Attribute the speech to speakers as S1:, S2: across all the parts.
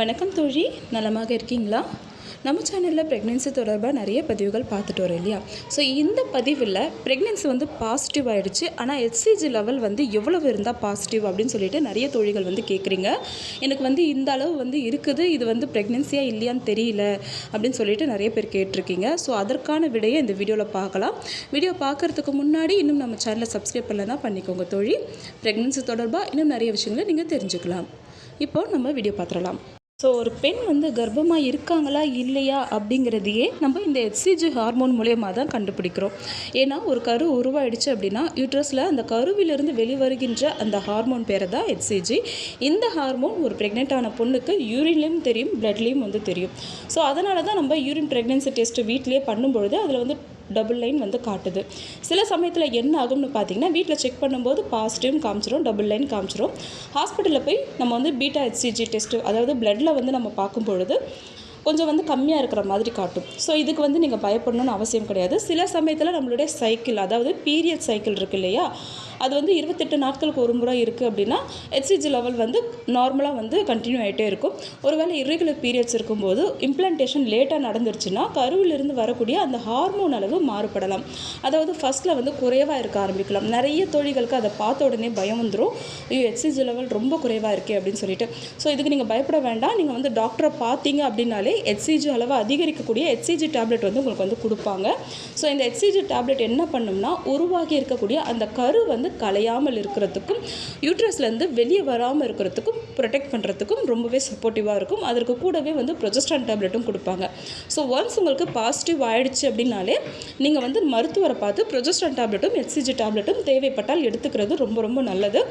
S1: வணக்கம் தோழி நலமாக இருக்கீங்களா? நம்ம சேனலில் ப்ரெக்னென்சி தொடர்பாக நிறைய பதிவுகள் பார்த்துட்டு வரோம் இல்லையா? ஸோ இந்த பதிவில் ப்ரெக்னென்சி வந்து பாசிட்டிவ் ஆகிடுச்சு ஆனால் எஸ்சிஜி லெவல் வந்து எவ்வளவு இருந்தால் பாசிட்டிவ் அப்படின்னு சொல்லிட்டு நிறைய தோழிகள் வந்து கேட்குறீங்க எனக்கு வந்து இந்த அளவு வந்து இருக்குது. இது வந்து ப்ரெக்னென்சியாக இல்லையான்னு தெரியல அப்படின்னு சொல்லிட்டு நிறைய பேர் கேட்டிருக்கீங்க. ஸோ அதற்கான விடையை இந்த வீடியோவில் பார்க்கலாம். வீடியோ பார்க்குறதுக்கு முன்னாடி இன்னும் நம்ம சேனலை சப்ஸ்கிரைப் தான் பண்ணிக்கோங்க தோழி. ப்ரெக்னென்சி தொடர்பாக இன்னும் நிறைய விஷயங்களை நீங்கள் தெரிஞ்சுக்கலாம். இப்போ நம்ம வீடியோ பார்த்துடலாம். ஸோ ஒரு பெண் வந்து கர்ப்பமாக இருக்காங்களா இல்லையா அப்படிங்கிறதையே நம்ம இந்த எச்சிஜி ஹார்மோன் மூலயமா தான் கண்டுபிடிக்கிறோம். ஏன்னா ஒரு கரு உருவாயிடுச்சு அப்படின்னா யூட்ரஸில் அந்த கருவிலிருந்து வெளிவருகின்ற அந்த ஹார்மோன் பேரை தான் ஹெச்சிஜி இந்த ஹார்மோன் ஒரு ப்ரெக்னென்ட்டான பொண்ணுக்கு யூரின்லேயும் தெரியும் பிளட்லேயும் வந்து தெரியும். ஸோ அதனால தான் நம்ம யூரின் ப்ரெக்னென்சி டெஸ்ட்டு வீட்டிலேயே பண்ணும்பொழுது அதில் வந்து டபுள் லைன் வந்து காட்டுது. சில சமயத்தில் என்ன ஆகும்னு பார்த்தீங்கன்னா வீட்டில் செக் பண்ணும்போது பாசிட்டிவ்னு காமிச்சிரும் டபுள் லைன் காமிச்சிரும். ஹாஸ்பிட்டலில் போய் நம்ம வந்து பீட்டா ஹெச்சிஜி டெஸ்ட்டு அதாவது பிளட்டில் வந்து நம்ம பார்க்கும் பொழுது கொஞ்சம் வந்து கம்மியாக இருக்கிற மாதிரி காட்டும். ஸோ இதுக்கு வந்து நீங்கள் பயப்படணும்னு அவசியம் கிடையாது. சில சமயத்தில் நம்மளுடைய சைக்கிள் அதாவது பீரியட் சைக்கிள் இருக்கு இல்லையா? அது வந்து இருபத்தெட்டு நாட்களுக்கு ஒரு முறை இருக்குது அப்படின்னா ஹெச்சிஜி லெவல் வந்து நார்மலாக வந்து கண்டினியூ ஆகிட்டே இருக்கும். ஒருவேளை இர்ரெகுலர் பீரியட்ஸ் இருக்கும்போது இம்ப்ளான்டேஷன் லேட்டாக நடந்துருச்சுன்னா கருவிலிருந்து வரக்கூடிய அந்த ஹார்மோன் அளவு மாறுபடலாம். அதாவது ஃபஸ்ட்டில் வந்து குறைவாக இருக்க ஆரம்பிக்கலாம். நிறைய தொழில்களுக்கு அதை பார்த்த உடனே பயம் வந்துடும் ஐயோ ஹெச்சிஜி லெவல் ரொம்ப குறைவாக இருக்கே அப்படின்னு சொல்லிட்டு. ஸோ இதுக்கு நீங்கள் பயப்பட வேண்டாம். நீங்கள் வந்து டாக்டரை பார்த்தீங்க அப்படின்னாலே ஹெச்சிஜி அளவு அதிகரிக்கக்கூடிய ஹெச்சிஜி டேப்லெட் வந்து உங்களுக்கு வந்து கொடுப்பாங்க. ஸோ இந்த ஹெச்சிஜி டேப்லெட் என்ன பண்ணும்னா உருவாகி இருக்கக்கூடிய அந்த கரு வந்து கலையாமல் இருக்கிறதுக்கும் யூட்ரஸ்லேருந்து வெளியே வராமல் இருக்கிறதுக்கும் ப்ரொடெக்ட் பண்ணுறதுக்கும் ரொம்பவே சப்போர்ட்டிவாக இருக்கும். அதற்கு கூடவே வந்து ப்ரொஜஸ்டான் டேப்லெட்டும் கொடுப்பாங்க. ஸோ ஒன்ஸ் உங்களுக்கு பாசிட்டிவ் ஆயிடுச்சு அப்படின்னாலே நீங்கள் வந்து மருத்துவரை பார்த்து ப்ரொஜஸ்டான் டேப்லெட்டும் ஹெச்சிஜி டேப்லெட்டும் தேவைப்பட்டால் எடுத்துக்கிறது ரொம்ப ரொம்ப நல்லது.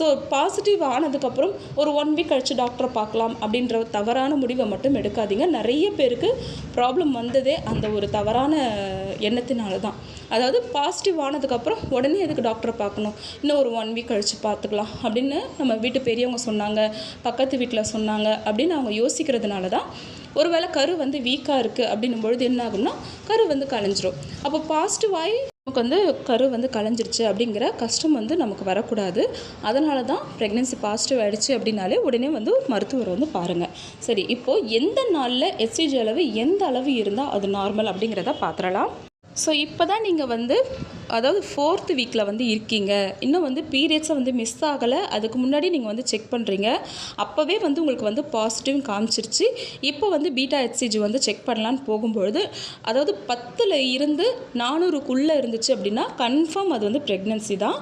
S1: ஸோ பாசிட்டிவ் ஆனதுக்கப்புறம் ஒரு ஒன் வீக் கழித்து டாக்டரை பார்க்கலாம் அப்படின்ற தவறான முடிவை மட்டும் எடுக்காதீங்க. நிறைய பேருக்கு ப்ராப்ளம் வந்ததே அந்த ஒரு தவறான எண்ணத்தினால தான் அதாவது பாசிட்டிவ் ஆனதுக்கப்புறம் உடனே எதுக்கு டாக்டரை பார்க்கணும்? இன்னும் ஒரு ஒன் வீக் கழித்து பார்த்துக்கலாம். அப்படின்னு நம்ம வீட்டு பெரியவங்க சொன்னாங்க பக்கத்து வீட்டில் சொன்னாங்க அப்படின்னு அவங்க யோசிக்கிறதுனால தான் ஒருவேளை கரு வந்து வீக்காக இருக்குது அப்படின்னும் பொழுது என்ன ஆகும்னா கரு வந்து கலைஞ்சிரும். அப்போ பாசிட்டிவாகி நமக்கு வந்து கரு வந்து கலைஞ்சிருச்சு அப்படிங்கிற கஷ்டம் வந்து நமக்கு வரக்கூடாது. அதனால தான் ப்ரெக்னென்சி பாசிட்டிவ் ஆகிடுச்சு அப்படின்னாலே உடனே வந்து மருத்துவர் வந்து பாருங்கள் சரி இப்போது எந்த நாளில் எஸ்சிஜி அளவு எந்த அளவு இருந்தால் அது நார்மல் அப்படிங்கிறத பார்த்துடலாம். ஸோ இப்போ தான் நீங்கள் வந்து அதாவது ஃபோர்த்து வீக்கில் வந்து இருக்கீங்க. இன்னும் வந்து பீரியட்ஸை வந்து மிஸ் ஆகலை. அதுக்கு முன்னாடி நீங்கள் வந்து செக் பண்ணுறீங்க அப்போவே வந்து உங்களுக்கு வந்து பாசிட்டிவ் காமிச்சிருச்சு. இப்போ வந்து பீட்டா ஹெச்சிஜி வந்து செக் பண்ணலான்னு போகும்பொழுது அதாவது பத்தில் இருந்து நானூறுக்குள்ளே இருந்துச்சு அப்படின்னா கன்ஃபார்ம் அது வந்து ப்ரெக்னென்சி தான்.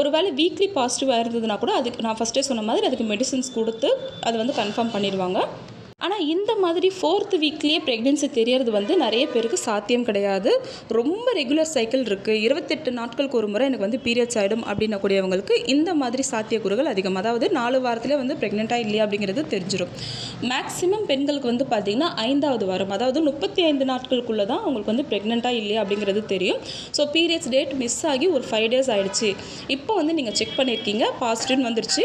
S1: ஒருவேளை வீக்லி பாசிட்டிவாக இருந்ததுன்னா கூட அதுக்கு நான் ஃபஸ்ட்டே சொன்ன மாதிரி அதுக்கு மெடிசின்ஸ் கொடுத்து அதை வந்து கன்ஃபார்ம் பண்ணிடுவாங்க. ஆனால் இந்த மாதிரி ஃபோர்த் வீக்லேயே ப்ரெக்னென்சி தெரியறது வந்து நிறைய பேருக்கு சாத்தியம் கிடையாது. ரொம்ப ரெகுலர் சைக்கிள் இருக்குது இருபத்தெட்டு நாட்களுக்கு ஒரு முறை எனக்கு வந்து பீரியட்ஸ் ஆகிடும் அப்படின்னக்கூடியவங்களுக்கு இந்த மாதிரி சாத்தியக்கூறுகள் அதிகம். அதாவது நாலு வாரத்திலே வந்து ப்ரெக்னெண்ட்டாக இல்லையா அப்படிங்கிறது தெரிஞ்சிடும் மேக்ஸிமம் பெண்களுக்கு வந்து பார்த்திங்கன்னா ஐந்தாவது வாரம் அதாவது முப்பத்தி ஐந்து நாட்களுக்குள்ளே தான் அவங்களுக்கு வந்து ப்ரெக்னெண்ட்டாக இல்லையா அப்படிங்கிறது தெரியும். ஸோ பீரியட்ஸ் டேட் மிஸ் ஆகி ஒரு ஃபைவ் டேஸ் ஆகிடுச்சு இப்போ வந்து நீங்கள் செக் பண்ணியிருக்கீங்க பாசிட்டிவ்னு வந்துருச்சு.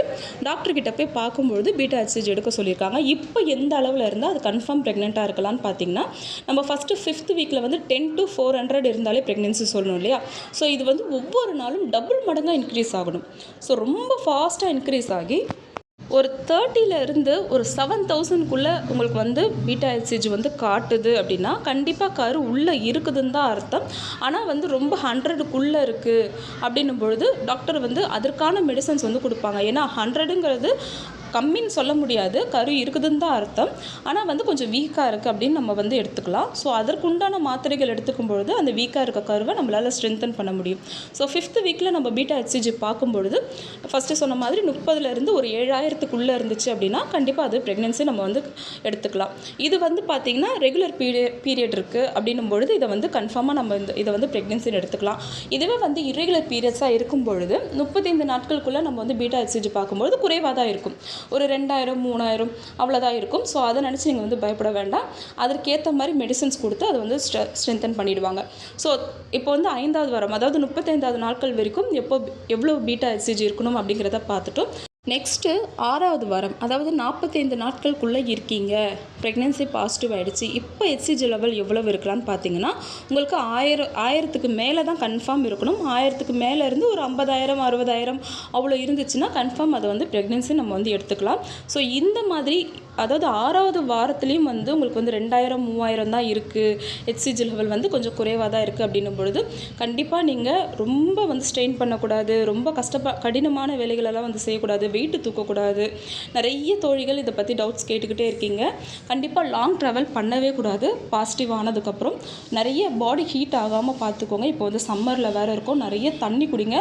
S1: டாக்டர்கிட்ட போய் பார்க்கும்பொழுது பீட்டா ஹெச்சிஜி எடுக்க சொல்லியிருக்காங்க. இப்போ எந்த அளவில் இருந்தால் அது கன்ஃபார்ம் ப்ரெக்னெண்ட்டாக இருக்கலாம்னு பார்த்தீங்கன்னா நம்ம ஃபஸ்ட்டு ஃபிஃப்த் வீக்கில் வந்து டென் டு ஃபோர் ஹண்ட்ரட் இருந்தாலே ப்ரெக்னென்சி சொல்லணும் இல்லையா? ஸோ இது வந்து ஒவ்வொரு நாளும் டபுள் மடங்காக இன்க்ரீஸ் ஆகணும். ஸோ ரொம்ப ஃபாஸ்ட்டாக இன்க்ரீஸ் ஆகி ஒரு தேர்ட்டியில் இருந்து ஒரு செவன் தௌசண்ட்குள்ளே உங்களுக்கு வந்து பீட்டா எல்சிஜி வந்து காட்டுது அப்படின்னா கண்டிப்பாக கரு உள்ளே இருக்குதுன்னு தான் அர்த்தம். ஆனால் வந்து ரொம்ப ஹண்ட்ரடுக்குள்ளே இருக்குது அப்படின்னும் பொழுது டாக்டர் வந்து அதற்கான மெடிசன்ஸ் வந்து கொடுப்பாங்க. ஏன்னா ஹண்ட்ரடுங்கிறது கம்மின்னு சொல்ல முடியாது. கரு இருக்குதுன்னு தான் அர்த்தம். ஆனால் வந்து கொஞ்சம் வீக்காக இருக்குது அப்படின்னு நம்ம வந்து எடுத்துக்கலாம். ஸோ அதற்குண்டான மாத்திரைகள் எடுத்துக்கும் பொழுது அந்த வீக்காக இருக்க கருவை நம்மளால் ஸ்ட்ரென்தன் பண்ண முடியும். ஸோ ஃபிஃப்த்து வீக்கில் நம்ம பீட்டா ஹெச்சிஜி பார்க்கும்பொழுது ஃபஸ்ட்டு சொன்ன மாதிரி முப்பதுலேருந்து ஒரு ஏழாயிரத்துக்குள்ளே இருந்துச்சு அப்படின்னா கண்டிப்பாக அது ப்ரெக்னென்சி நம்ம வந்து எடுத்துக்கலாம். இது வந்து பார்த்திங்கன்னா ரெகுலர் பீரியட் பீரியட் இருக்குது அப்படின்னும் பொழுது இதை வந்து கன்ஃபார்மாக நம்ம இந்த இதை வந்து ப்ரெக்னென்சின்னு எடுத்துக்கலாம். இதுவே வந்து இரெகுலர் பீரியட்ஸாக இருக்கும் பொழுது முப்பத்தைந்து நாட்களுக்குள்ளே நம்ம வந்து பீட்டா ஹெச்சிஜி பார்க்கும்பொழுது குறைவாக தான் இருக்கும். ஒரு ரெண்டாயிரம் மூணாயிரம் அவ்வளோதான் இருக்கும். ஸோ அதை நினச்சி நீங்கள் வந்து பயப்பட வேண்டாம். அதற்கேற்ற மாதிரி மெடிசன்ஸ் கொடுத்து அதை வந்து ஸ்ட்ரெ ஸ்ட்ரென்தன் பண்ணிடுவாங்க. ஸோ இப்போ வந்து ஐந்தாவது வாரம் அதாவது முப்பத்தைந்தாவது நாட்கள் வரைக்கும் எப்போ எவ்வளோ பீட்டா ஹெச்சிஜி இருக்கணும் அப்படிங்கிறத பார்த்துட்டோம். நெக்ஸ்ட்டு ஆறாவது வாரம் அதாவது நாற்பத்தைந்து நாட்களுக்குள்ளே இருக்கீங்க. ப்ரெக்னென்சி பாசிட்டிவ் ஆகிடுச்சு இப்போ ஹெச்சிஜி லெவல் எவ்வளவு இருக்கலான்னு பார்த்தீங்கன்னா உங்களுக்கு ஆயிரம் ஆயிரத்துக்கு மேலே தான் கன்ஃபார்ம் இருக்கணும். ஆயிரத்துக்கு மேலே இருந்து ஒரு ஐம்பதாயிரம் அறுபதாயிரம் அவ்வளோ இருந்துச்சுன்னா கன்ஃபார்ம் அதை வந்து ப்ரெக்னென்சி நம்ம வந்து எடுத்துக்கலாம். ஸோ இந்த மாதிரி அதாவது ஆறாவது வாரத்துலேயும் வந்து உங்களுக்கு வந்து ரெண்டாயிரம் மூவாயிரம் தான் இருக்குது ஹெச்சிஜி லெவல் வந்து கொஞ்சம் குறைவாக தான் இருக்குது அப்படின்னும் பொழுது கண்டிப்பாக நீங்கள் ரொம்ப வந்து ஸ்ட்ரெயின் பண்ணக்கூடாது. ரொம்ப கஷ்டப்ப கடினமான வேலைகளெல்லாம் வந்து செய்யக்கூடாது. வெயிட்டு தூக்கக்கூடாது. நிறைய தோழிகள் இதை பற்றி டவுட்ஸ் கேட்டுக்கிட்டே இருக்கீங்க. கண்டிப்பாக லாங் ட்ராவல் பண்ணவே கூடாது. பாசிட்டிவ் ஆனதுக்கப்புறம் நிறைய பாடி ஹீட் ஆகாமல் பார்த்துக்கோங்க இப்போ வந்து சம்மரில் வேறு இருக்கும். நிறைய தண்ணி குடிங்க.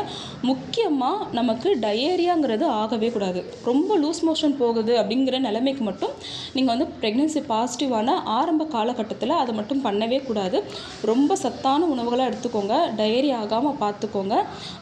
S1: முக்கியமாக நமக்கு டயேரியாங்கிறது ஆகவே கூடாது. ரொம்ப லூஸ் மோஷன் போகுது அப்படிங்கிற நிலைமைக்கு மட்டும் நீங்கள் வந்து ப்ரெக்னென்சி பாசிட்டிவான ஆரம்ப காலகட்டத்தில் அதை மட்டும் பண்ணவே கூடாது. ரொம்ப சத்தான உணவுகளாக எடுத்துக்கோங்க. டயரி ஆகாமல் பார்த்துக்கோங்க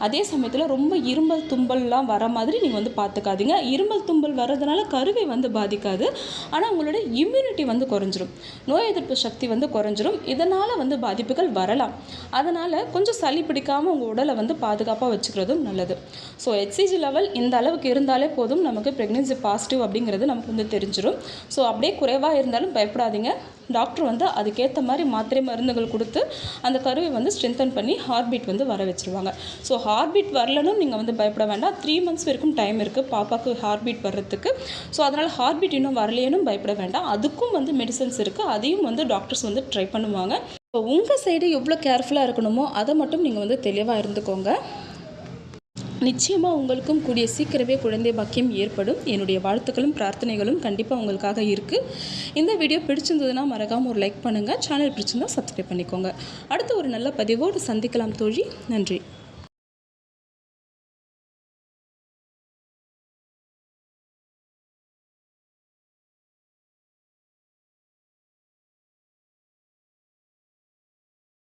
S1: அதே சமயத்தில் ரொம்ப இருமல் தும்பல்லாம் வர மாதிரி நீங்கள் வந்து பார்த்துக்காதீங்க இருமல் தும்பல் வர்றதுனால கருவை வந்து பாதிக்காது. ஆனால் உங்களோட இம்யூனிட்டி வந்து குறைஞ்சிரும். நோய் எதிர்ப்பு சக்தி வந்து குறைஞ்சிரும். இதனால் வந்து பாதிப்புகள் வரலாம். அதனால் கொஞ்சம் சளி பிடிக்காமல் உங்கள் உடலை வந்து பாதுகாப்பாக வச்சுக்கிறதும் நல்லது. ஸோ ஹெச்சிஜி லெவல் இந்த அளவுக்கு இருந்தாலே போதும். நமக்கு ப்ரெக்னென்சி பாசிட்டிவ் அப்படிங்கிறது நமக்கு வந்து தெரிஞ்சிடும் ஸோ அப்படியே குறைவாக இருந்தாலும் பயப்படாதீங்க. டாக்டர் வந்து அதுக்கேற்ற மாதிரி மாத்திரை மருந்துகள் கொடுத்து அந்த கருவை வந்து ஸ்ட்ரென்தன் பண்ணி ஹார்ட் பீட் வந்து வர வச்சுருவாங்க. ஸோ ஹார்ட் பீட் நீங்கள் வந்து பயப்பட வேண்டாம். த்ரீ மந்த்ஸ் வரைக்கும் டைம் இருக்குது பாப்பாவுக்கு ஹார்ட் பீட் வர்றதுக்கு. ஸோ அதனால் ஹார்ட் பீட் இன்னும் வரலையேனும் பயப்பட வேண்டாம். அதுக்கும் வந்து மெடிசன்ஸ் இருக்குது அதையும் வந்து டாக்டர்ஸ் வந்து ட்ரை பண்ணுவாங்க. இப்போ உங்கள் சைடு எவ்வளோ கேர்ஃபுல்லாக இருக்கணுமோ அதை மட்டும் நீங்கள் வந்து தெளிவாக இருந்துக்கோங்க. நிச்சயமாக உங்களுக்கும் கூடிய சீக்கிரமே குழந்தை பாக்கியம் ஏற்படும். என்னுடைய வாழ்த்துக்களும் பிரார்த்தனைகளும் கண்டிப்பாக உங்களுக்காக இருக்குது இந்த வீடியோ பிடிச்சிருந்ததுன்னா மறக்காமல் ஒரு லைக் பண்ணுங்கள் சேனல் பிடிச்சிருந்தா சப்ஸ்கிரைப் பண்ணிக்கோங்க. அடுத்து ஒரு நல்ல பதிவோடு சந்திக்கலாம் தோழி. நன்றி.